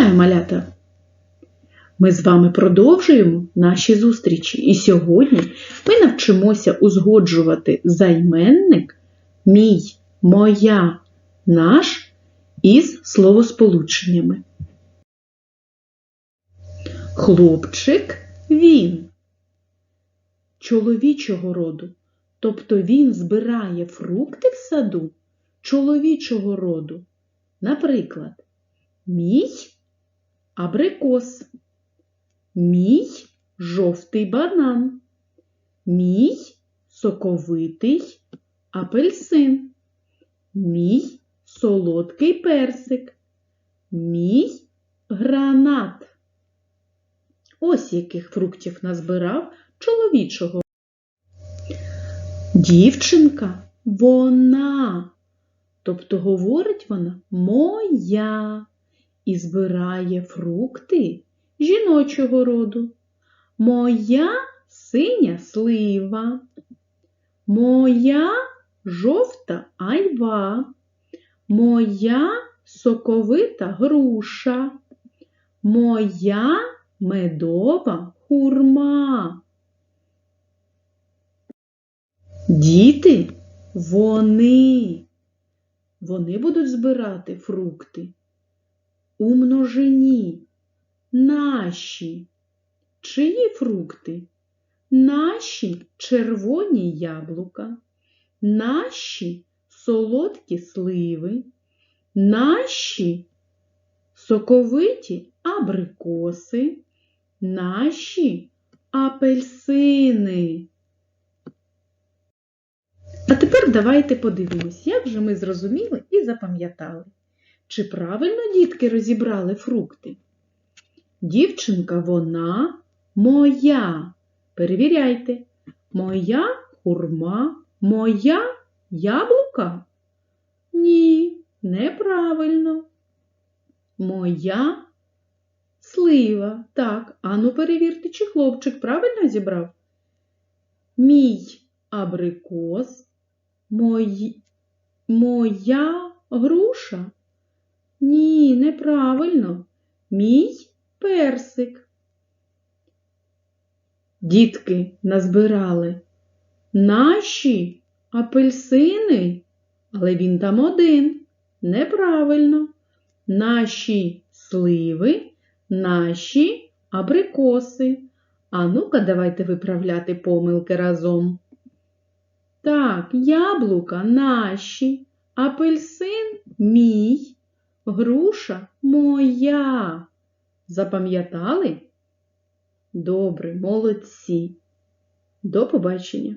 Вітаю, малята! Ми з вами продовжуємо наші зустрічі, і сьогодні ми навчимося узгоджувати займенник мій, моя, наш із словосполученнями. Хлопчик він чоловічого роду, тобто він збирає фрукти в саду чоловічого роду. Наприклад, мій абрикос, мій жовтий банан, мій соковитий апельсин, мій солодкий персик, мій гранат. Ось яких фруктів назбирав чоловічого. Дівчинка вона. Тобто говорить вона моя і збирає фрукти жіночого роду. Моя синя слива, моя жовта айва, моя соковита груша, моя медова хурма. Діти вони. Вони будуть збирати фрукти у множині. Наші. Чиї фрукти? Наші червоні яблука, наші солодкі сливи, наші соковиті абрикоси, наші апельсини. А тепер давайте подивимось, як же ми зрозуміли і запам'ятали. Чи правильно дітки розібрали фрукти? Дівчинка вона моя. Перевіряйте. Моя хурма, моя яблука? Ні, неправильно. Моя слива. Так, ану перевірте, чи хлопчик правильно зібрав? Мій абрикос. Мої... Моя груша? Ні, неправильно. Мій персик. Дітки назбирали наші апельсини, але він там один. Неправильно. Наші сливи, наші абрикоси. А ну-ка, давайте виправляти помилки разом. Так, яблука наші, апельсин мій, груша моя. Запам'ятали? Добре, молодці. До побачення!